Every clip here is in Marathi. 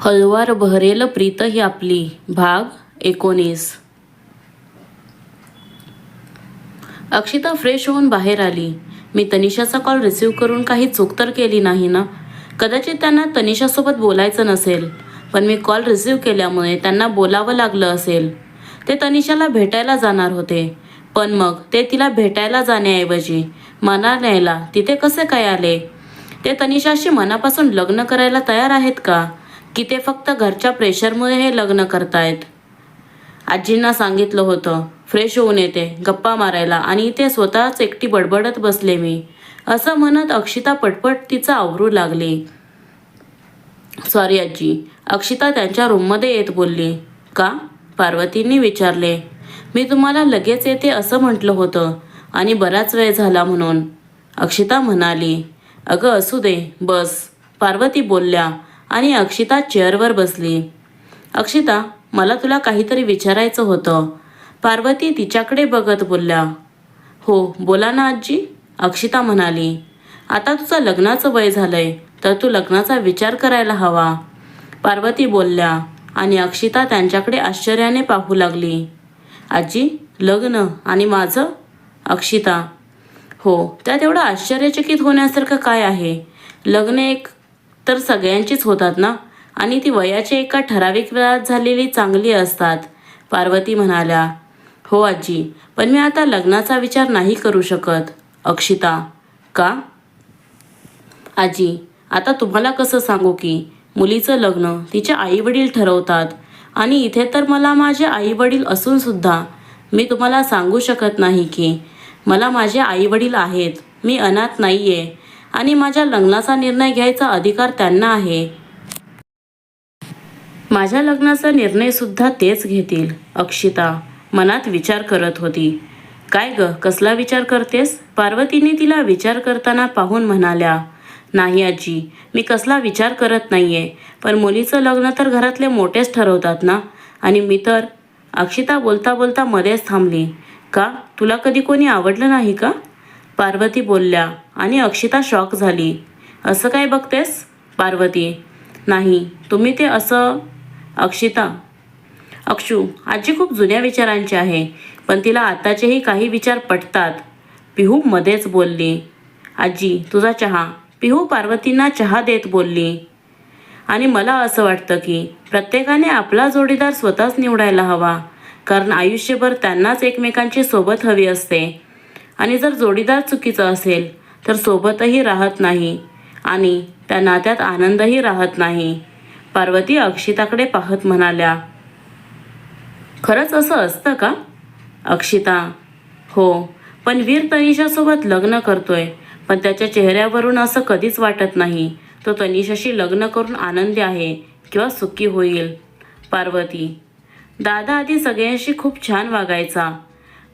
हळुवार बहरेल प्रीत ही आपली. भाग एकोणीस. अक्षिता फ्रेश होऊन बाहेर आली. मी तनिषाचा कॉल रिसीव्ह करून काही चूक तर केली नाही ना? कदाचित त्यांना तनिषासोबत बोलायचं नसेल पण मी कॉल रिसीव केल्यामुळे त्यांना बोलावं लागलं असेल. ते तनिषाला भेटायला जाणार होते पण मग ते तिला भेटायला जाण्याऐवजी मना न्यायला तिथे कसे काय आले? ते तनिषाशी मनापासून लग्न करायला तयार आहेत का? की ते फक्त घरच्या प्रेशरमुळे हे लग्न करतायत. आजींना सांगितलं होतं फ्रेश होऊन येते गप्पा मारायला आणि इथे स्वतःच एकटी बडबडत बसले मी. असं म्हणत अक्षिता पटपट तिचं आवरू लागली. सॉरी आजी अक्षिता त्यांच्या रूममध्ये येत बोलली. का? पार्वतींनी विचारले. मी तुम्हाला लगेच येते असं म्हटलं होतं आणि बराच वेळ झाला म्हणून. अक्षिता म्हणाली अगं असू दे बस. पार्वती बोलल्या आणि अक्षिता चेअरवर बसली. अक्षिता मला तुला काहीतरी विचारायचं होतं. पार्वती तिच्याकडे बघत बोलल्या. हो बोला ना आजी अक्षिता म्हणाली. आता तुझं लग्नाचं वय झालंय तर तू लग्नाचा विचार करायला हवा. पार्वती बोलल्या आणि अक्षिता त्यांच्याकडे आश्चर्याने पाहू लागली. आजी लग्न आणि माझं? अक्षिता. हो त्यात एवढं आश्चर्यचकित होण्यासारखं काय आहे? लग्न एक तर सगळ्यांचीच होतात ना? आणि ती वयाच्या एका ठराविक वेळात झालेली चांगली असतात. पार्वती म्हणाल्या हो आजी पण मी आता लग्नाचा विचार नाही करू शकत. अक्षिता का? आजी आता तुम्हाला कसं सांगू की मुलीचं लग्न तिचे आईवडील ठरवतात आणि इथे तर मला माझे आईवडील असूनसुद्धा मी तुम्हाला सांगू शकत नाही की मला माझे आईवडील आहेत मी अनाथ नाही आहे आणि माझ्या लग्नाचा निर्णय घ्यायचा अधिकार त्यांना आहे. माझ्या लग्नाचा निर्णय सुद्धा तेच घेतील अक्षिता. मनात विचार करत होती. काय ग कसला विचार करतेस? पार्वतीने तिला विचार करताना पाहून म्हणाल्या नाही आजी मी कसला विचार करत नाही आहे पण मुलीचं लग्न तर घरातले मोठेच ठरवतात ना? आणि मी तर अक्षिता बोलता बोलता मध्येच थांबली. का? तुला कधी कोणी आवडलं नाही का पार्वती बोलल्या. आणि अक्षिता शॉक झाली. असं काय बघतेस पार्वती? नाही. तुम्ही ते असं अक्षिता. अक्षू आजी खूप जुन्या विचारांची आहे पण तिला आताचेही काही विचार पटतात. पिहू मध्येच बोलली. आजी तुझा चहा. पिहू पार्वतींना चहा देत बोलली. आणि मला असं वाटतं की प्रत्येकाने आपला जोडीदार स्वतःच निवडायला हवा कारण आयुष्यभर त्यांनाच एकमेकांची सोबत हवी असते. आणि जर जोडीदार चुकीचं असेल तर सोबतही राहत नाही आणि त्या नात्यात आनंदही राहत नाही. पार्वती अक्षिताकडे पाहत म्हणाल्या खरंच असं असतं का? अक्षिता हो पण वीर तनिषासोबत लग्न करतोय पण त्याच्या चेहऱ्यावरून असं कधीच वाटत नाही. तो तनिषाशी लग्न करून आनंदी आहे किंवा सुखी होईल. पार्वती दादा आधी सगळ्यांशी खूप छान वागायचा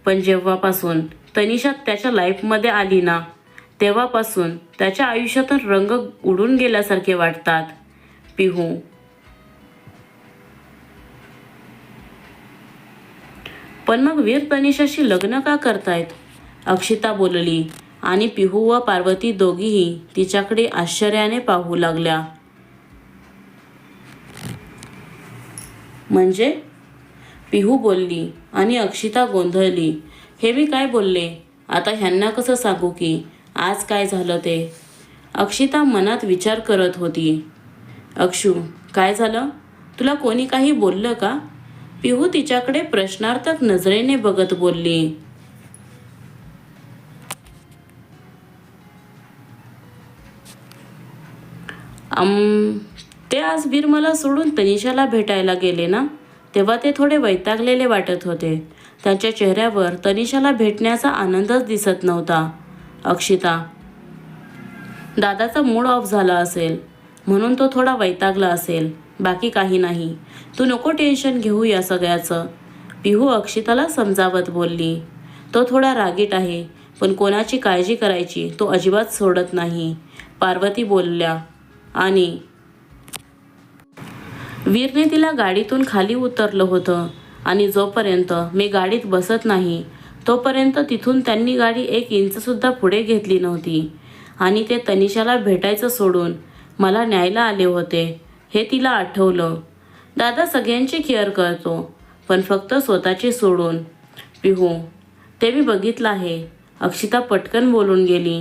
पण जेव्हापासून तनिषा त्याच्या लाईफमध्ये आली ना तेव्हापासून त्याच्या आयुष्यातून रंग उडून गेल्यासारखे वाटतात. पिहू. पण मग वीर तनिषाशी लग्न का करतायत? अक्षिता बोलली आणि पिहू व पार्वती दोघीही तिच्याकडे आश्चर्याने पाहू लागल्या. म्हणजे? पिहू बोलली आणि अक्षिता गोंधळली. हे मी काय बोलले? आता ह्यांना कसं सांगू की आज काय झालं ते? अक्षिता मनात विचार करत होती. अक्षू काय झालं? तुला कोणी काही बोललं का? पिहू तिच्याकडे प्रश्नार्थक नजरेने बघत बोलली. अम, ते आज बीर मला सोडून तनिषाला भेटायला गेले ना? तेव्हा ते थोडे वैतागलेले वाटत होते. त्यांच्या चेहऱ्यावर तनिषाला भेटण्याचा आनंदच दिसत नव्हता. अक्षिता. दादाचा मूड ऑफ झाला असेल. म्हणून तो थोडा वैतागला असेल. बाकी काही नाही. तू नको टेन्शन घेऊ या सगळ्याचं. पिहू अक्षिताला समजावत बोलली. तो थोडा रागीट आहे. पण कोणाची काळजी करायची तो अजिबात सोडत नाही. पार्वती बोलल्या. आणि वीरने तिला गाडीतून खाली उतरलं होतं. आणि जोपर्यंत मी गाडीत बसत नाही तोपर्यंत तिथून त्यांनी गाडी एक इंचसुद्धा पुढे घेतली नव्हती. आणि ते तनिषाला भेटायचं सोडून मला न्यायला आले होते हे तिला आठवलं. दादा सगळ्यांची केअर करतो पण फक्त स्वतःची सोडून. पिहू ते मी बघितलं आहे. अक्षिता पटकन बोलून गेली.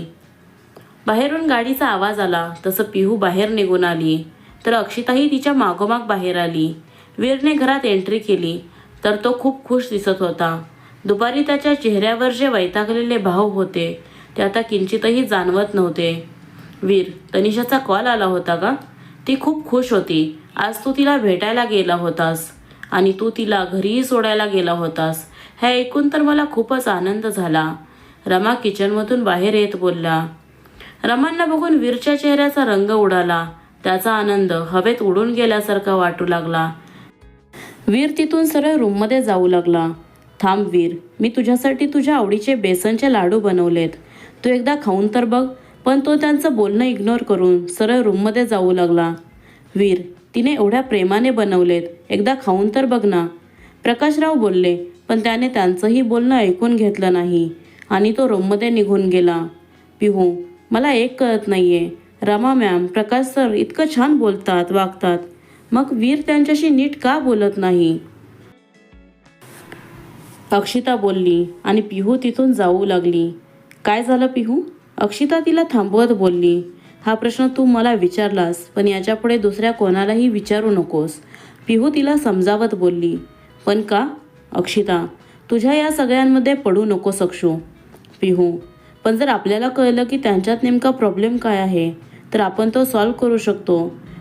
बाहेरून गाडीचा आवाज आला तसं पिहू बाहेर निघून आली. तर अक्षिताही तिच्या मागोमाग बाहेर आली. वीरने घरात एंट्री केली तर तो खूप खुश दिसत होता. दुपारी त्याच्या चेहऱ्यावर जे वैतागलेले भाव होते ते आता किंचितही जाणवत नव्हते. वीर तनिषाचा कॉल आला होता का? ती खूप खुश होती. आज तू तिला भेटायला गेला होतास. आणि तू तिला घरीही सोडायला गेला होतास. हे ऐकून तर मला खूपच आनंद झाला. रमा किचनमधून बाहेर येत बोलला. रमांना बघून वीरच्या चेहऱ्याचा रंग उडाला. त्याचा आनंद हवेत उडून गेल्यासारखा वाटू लागला. वीर तिथून सरळ रूममध्ये जाऊ लागला. थांब वीर मी तुझ्यासाठी तुझ्या आवडीचे बेसनचे लाडू बनवलेत. तू एकदा खाऊन तर बघ पण तो त्यांचं बोलणं इग्नोर करून सरळ रूममध्ये जाऊ लागला. वीर तिने एवढ्या प्रेमाने बनवलेत एकदा खाऊन तर बघ ना. प्रकाशराव बोलले पण त्याने त्यांचंही बोलणं ऐकून घेतलं नाही. आणि तो रूममध्ये निघून गेला. पिहू मला एक कळत नाही आहे रमा मॅम प्रकाश सर इतकं छान बोलतात वागतात. मग वीर त्यांच्याशी नीट का बोलत नाही? अक्षिता बोलली आणि पिहू तिथून जाऊ लागली. काय झालं पिहू? अक्षिता तिला थांबवत बोलली हा प्रश्न तू मला विचारलास पण याच्यापुढे दुसऱ्या कोणालाही विचारू नकोस. पिहू तिला समजावत बोलली पण का अक्षिता? तुझ्या या सगळ्यांमध्ये पडू नकोस अक्षू पिहू पण जर आपल्याला कळलं की त्यांच्यात नेमका प्रॉब्लेम काय आहे तर आपण तो सॉल्व करू शकतो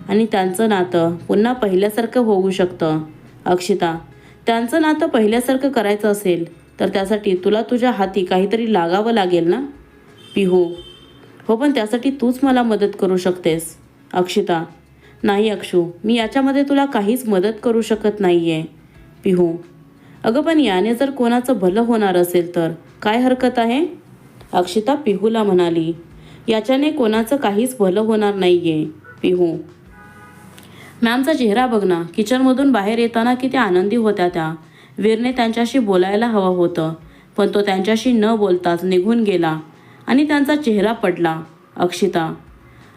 आणि त्यांचं नातं पुन्हा पहिल्यासारखं होऊ शकतं. अक्षिता त्यांचं नातं पहिल्यासारखं करायचं असेल तर त्यासाठी तुला तुझ्या हाती काहीतरी लागावं लागेल ना? पिहू. हो पण त्यासाठी तूच मला मदत करू शकतेस. अक्षिता. नाही अक्षू. मी याच्यामध्ये तुला काहीच मदत करू शकत नाही आहे पिहू. अगं पण याने जर कोणाचं भलं होणार असेल तर काय हरकत आहे? अक्षिता पिहूला म्हणाली. याच्याने कोणाचं काहीच भलं होणार नाही आहे पिहू. मॅमचा चेहरा बघ ना किचनमधून बाहेर येताना किती आनंदी होत्या त्या. वीरने त्यांच्याशी बोलायला हवं होतं पण तो त्यांच्याशी न बोलताच निघून गेला आणि त्यांचा चेहरा पडला. अक्षिता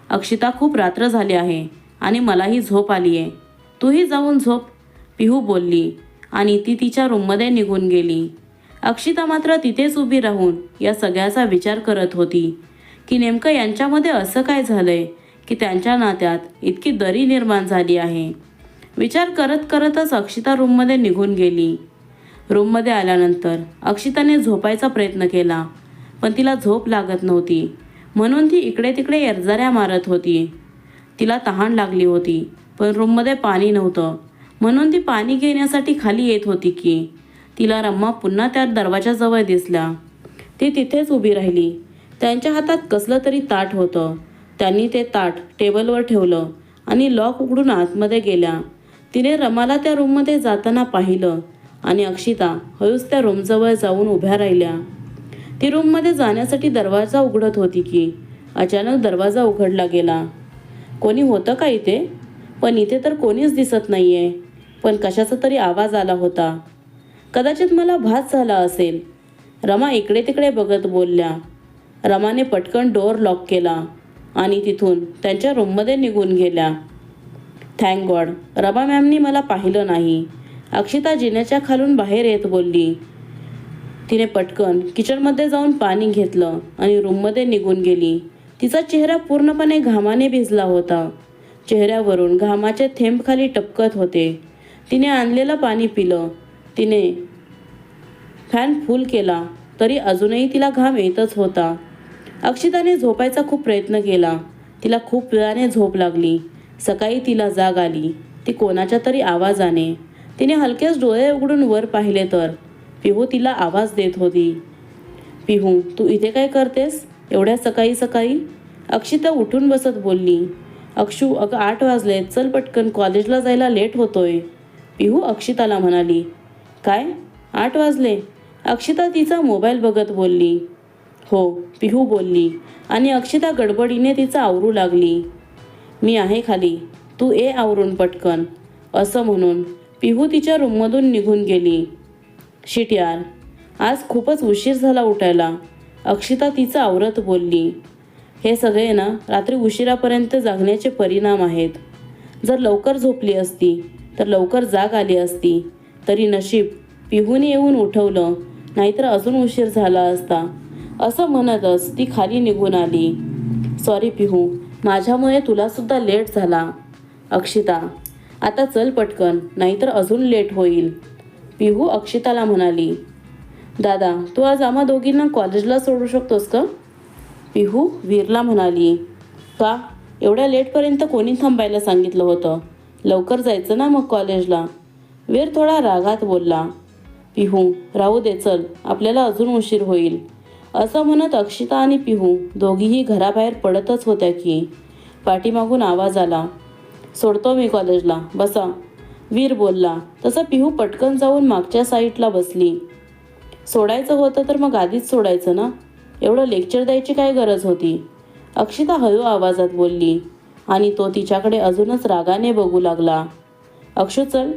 अक्षिता खूप रात्र झाली आहे आणि मलाही झोप आली आहे. तूही जाऊन झोप पिहू बोलली आणि ती तिच्या रूममध्ये निघून गेली. अक्षिता मात्र तिथेच उभी राहून या सगळ्याचा विचार करत होती की नेमकं यांच्यामध्ये असं काय झालं आहे की त्यांच्या नात्यात इतकी दरी निर्माण झाली आहे. विचार करत करतच अक्षिता रूममध्ये निघून गेली. रूममध्ये आल्यानंतर अक्षिताने झोपायचा प्रयत्न केला पण तिला झोप लागत नव्हती. म्हणून ती इकडे तिकडे एरजाऱ्या मारत होती. तिला तहान लागली होती पण रूममध्ये पाणी नव्हतं. म्हणून ती पाणी घेण्यासाठी खाली येत होती की तिला रम्मा पुन्हा त्या दरवाजाजवळ दिसला. ती तिथेच उभी राहिली. त्यांच्या हातात कसलं तरी ताट होतं. त्यांनी ते ताट टेबलवर ठेवलं आणि लॉक उघडून आतमध्ये गेल्या. तिने रमाला त्या रूममध्ये जाताना पाहिलं आणि अक्षिता हळूच त्या रूमजवळ जाऊन उभ्या राहिल्या. ती रूममध्ये जाण्यासाठी दरवाजा उघडत होती की अचानक दरवाजा उघडला गेला. कोणी होतं का इथे? पण इथे तर कोणीच दिसत नाही आहे पण कशाचा तरी आवाज आला होता. कदाचित मला भास झाला असेल. रमा इकडे तिकडे बघत बोलल्या. रमाने पटकन डोअर लॉक केला. आणि तिथून त्यांच्या रूममध्ये निघून गेल्या. थँक गॉड रबा मॅमनी मला पाहिलं नाही. अक्षिता जिन्याच्या खालून बाहेर येत बोलली. तिने पटकन किचनमध्ये जाऊन पाणी घेतलं आणि रूममध्ये निघून गेली. तिचा चेहरा पूर्णपणे घामाने भिजला होता. चेहऱ्यावरून घामाचे थेंब खाली टपकत होते. तिने आणलेलं पाणी पिलं. तिने फॅन फुल केला तरी अजूनही तिला घाम येतच होता. अक्षिताने झोपायचा खूप प्रयत्न केला. तिला खूप वेळाने झोप लागली. सकाळी तिला जाग आली. ती कोणाच्या तरी आवाजाने. तिने हलकेच डोळे उघडून वर पाहिले तर. पिहू तिला आवाज देत होती. पिहू तू इथे काय करतेस? एवढ्या सकाळी सकाळी? अक्षिता उठून बसत बोलली. अक्षू अगं आठ वाजले. चल पटकन कॉलेजला जायला लेट होतोय. पिहू अक्षिताला म्हणाली. काय? आठ वाजले? अक्षिता तिचा मोबाईल बघत बोलली. हो पिहू बोलली. आणि अक्षिता गडबडीने तिचा आवरू लागली. मी आहे खाली तू ए आवरून पटकन असं म्हणून पिहू तिच्या रूममधून निघून गेली. शिट यार आज खूपच उशीर झाला उठायला अक्षिता तिचं आवरत बोलली. हे सगळे ना रात्री उशिरापर्यंत जागण्याचे परिणाम आहेत. जर लवकर झोपली असती तर लवकर जाग आली असती तरी नशीब पिहूने येऊन उठवलं नाहीतर अजून उशीर झाला असता. असं म्हणतच ती खाली निघून आली. सॉरी पिहू. माझ्यामुळे तुला सुद्धा लेट झाला. अक्षिता आता चल पटकन नाहीतर अजून लेट होईल. पिहू अक्षिताला म्हणाली. दादा तू आज आम्हा दोघींना कॉलेजला सोडू शकतोस का? पिहू वीरला म्हणाली. का? एवढ्या लेटपर्यंत कोणी थांबायला सांगितलं होतं? लवकर जायचं ना मग कॉलेजला वीर थोडा रागात बोलला. पिहू राहू दे चल. आपल्याला अजून उशीर होईल. असं म्हणत अक्षिता आणि पिहू दोघीही घराबाहेर पडतच होत्या की पाठीमागून आवाज आला सोडतो मी कॉलेजला बसा. वीर बोलला तसं पिहू पटकन जाऊन मागच्या साईडला बसली. सोडायचं होतं तर मग आधीच सोडायचं ना? एवढं लेक्चर द्यायची काय गरज होती? अक्षिता हळू आवाजात बोलली आणि तो तिच्याकडे अजूनच रागाने बघू लागला. अक्षू चल.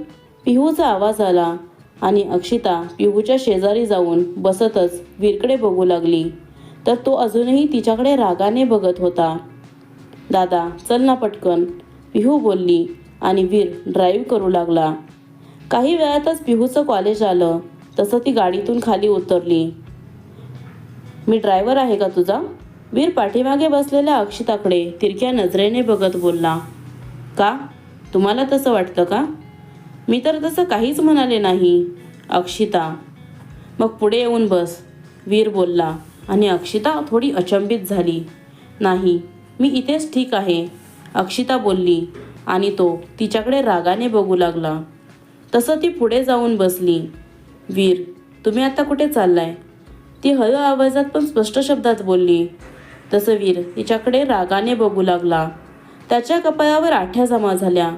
पिहूचा आवाज आला. आणि अक्षिता पिहूच्या शेजारी जाऊन बसतच वीरकडे बघू लागली. तर तो अजूनही तिच्याकडे रागाने बघत होता. दादा चल ना पटकन पिहू बोलली आणि वीर ड्राईव्ह करू लागला. काही वेळातच पिहूचं कॉलेज आलं. तसं ती गाडीतून खाली उतरली. मी ड्रायव्हर आहे का तुझा? वीर पाठीमागे बसलेल्या अक्षिताकडे तिरक्या नजरेने बघत बोलला. का? तुम्हाला तसं वाटतं का? मी तर तसं काहीच म्हणाले नाही. अक्षिता मग पुढे येऊन बस. वीर बोलला आणि अक्षिता थोडी अचंबित झाली. नाही मी इथेच ठीक आहे. अक्षिता बोलली आणि तो तिच्याकडे रागाने बघू लागला. तसं ती पुढे जाऊन बसली. वीर तुम्ही आता कुठे चाललाय? ती हळू आवाजात पण स्पष्ट शब्दात बोलली. तसं वीर तिच्याकडे रागाने बघू लागला. त्याच्या कपाळावर आठ्या जमा झाल्या.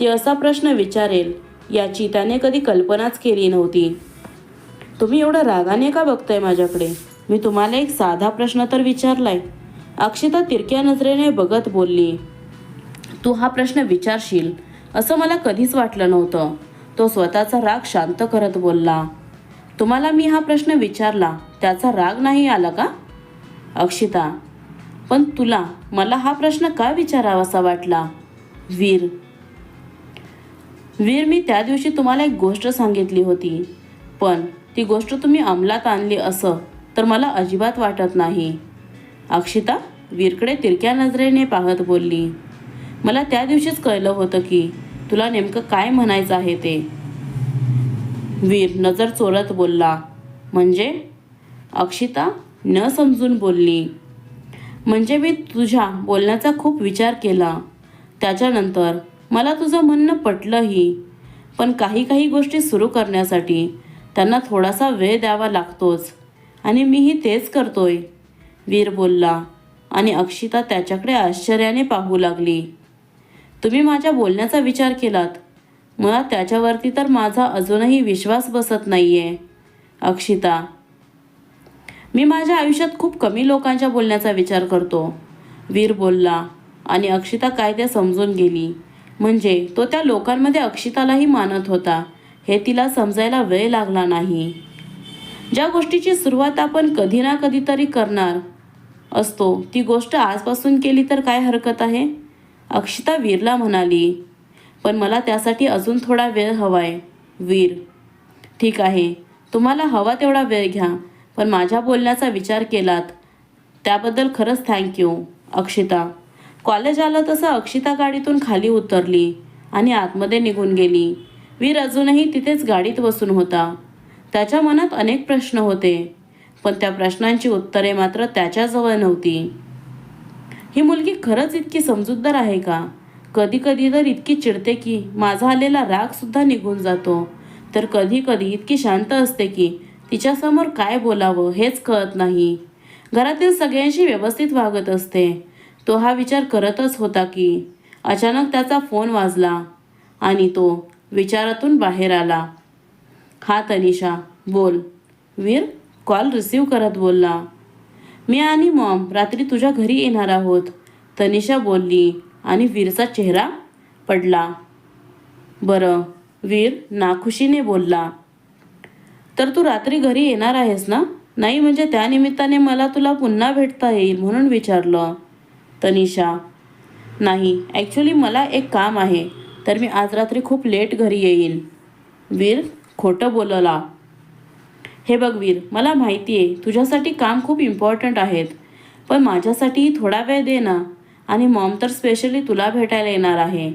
ती असा प्रश्न विचारेल याची त्याने कधी कल्पनाच केली नव्हती. तुम्ही एवढं रागाने का बघताय माझ्याकडे? मी तुम्हाला एक साधा प्रश्न तर विचारलाय. अक्षिता तिरक्या नजरेने बघत बोलली तू हा प्रश्न विचारशील? असं मला कधीच वाटलं नव्हतं. तो स्वतःचा राग शांत करत बोलला तुम्हाला मी हा प्रश्न विचारला त्याचा राग नाही आला का? अक्षिता पण तुला मला हा प्रश्न का विचारावासा वाटला? वीर वीर मी त्या दिवशी तुम्हाला एक गोष्ट सांगितली होती. पण ती गोष्ट तुम्ही अंमलात आणली असं तर मला अजिबात वाटत नाही. अक्षिता वीरकडे तिरक्या नजरेने पाहत बोलली. मला त्या दिवशीच कळलं होतं की तुला नेमकं काय म्हणायचं आहे ते. वीर नजर चोरत बोलला. म्हणजे? अक्षिता न समजून बोलली. म्हणजे मी तुझ्या बोलण्याचा खूप विचार केला. त्याच्यानंतर मला तुझं म्हणणं पटलंही. पण काही काही गोष्टी सुरू करण्यासाठी त्यांना थोडासा वेळ द्यावा लागतोच. आणि मीही तेच करतोय. वीर बोलला आणि अक्षिता त्याच्याकडे आश्चर्याने पाहू लागली. तुम्ही माझ्या बोलण्याचा विचार केलात. मला त्याच्यावरती तर माझा अजूनही विश्वास बसत नाही आहे अक्षिता मी माझ्या आयुष्यात खूप कमी लोकांच्या बोलण्याचा विचार करतो. वीर बोलला आणि अक्षिता काय ते समजून गेली. म्हणजे तो त्या लोकांमध्ये अक्षितालाही मानत होता. हे तिला समजायला वेळ लागला नाही. ज्या गोष्टीची सुरुवात आपण कधी ना कधीतरी करणार असतो ती गोष्ट आजपासून केली तर काय हरकत आहे? अक्षिता वीरला म्हणाली पण मला त्यासाठी अजून थोडा वेळ हवाय. वीर. ठीक आहे. तुम्हाला हवा तेवढा वेळ घ्या. पण माझ्या बोलण्याचा विचार केलात. त्याबद्दल खरंच थँक्यू अक्षिता. कॉलेज आलं तसं अक्षिता गाडीतून खाली उतरली आणि आतमध्ये निघून गेली. वीर अजूनही तिथेच गाडीत बसून होता. त्याच्या मनात अनेक प्रश्न होते पण त्या प्रश्नांची उत्तरे मात्र त्याच्याजवळ नव्हती. ही मुलगी खरंच इतकी समजूतदार आहे का? कधी कधी तर इतकी चिडते की माझा आलेला रागसुद्धा निघून जातो. तर कधी कधी इतकी शांत असते की तिच्यासमोर काय बोलावं हेच कळत नाही. घरातील सगळ्यांशी व्यवस्थित वागत असते. तो हा विचार करतच होता की अचानक त्याचा फोन वाजला आणि तो विचारातून बाहेर आला. हा तनिषा बोल. वीर कॉल रिसीव करत बोलला. मी आणि मॉम रात्री तुझ्या घरी येणार आहोत. तनिषा बोलली आणि वीरचा चेहरा पडला. बरं. वीर नाखुशीने बोलला. तर तू रात्री घरी येणार आहेस ना? नाही म्हणजे त्यानिमित्ताने मला तुला पुन्हा भेटता येईल म्हणून विचारलं. तनिषा. नाही ॲक्च्युली मला एक काम आहे तर मी आज रात्री खूप लेट घरी येईन. वीर खोटं बोलला. हे बघ वीर मला माहिती आहे तुझ्यासाठी काम खूप इम्पॉर्टंट आहेत पण माझ्यासाठीही थोडा वेळ दे ना. आणि मॉम तर स्पेशली तुला भेटायला येणार आहे.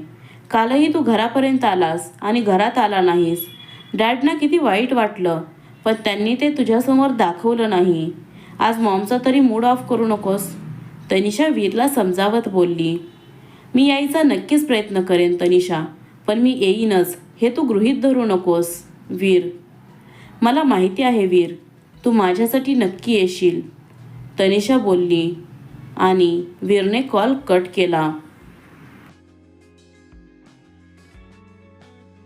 कालही तू घरापर्यंत आलास आणि घरात आला नाहीस. डॅडना किती वाईट वाटलं पण त्यांनी ते तुझ्यासमोर दाखवलं नाही. आज मॉमचा तरी मूड ऑफ करू नकोस. तनिषा वीरला समजावत बोलली मी यायचा नक्कीच प्रयत्न करेन तनिषा पण मी येईनच हे तू गृहीत धरू नकोस वीर. मला माहिती आहे वीर तू माझ्यासाठी नक्की येशील. तनिषा बोलली आणि वीरने कॉल कट केला.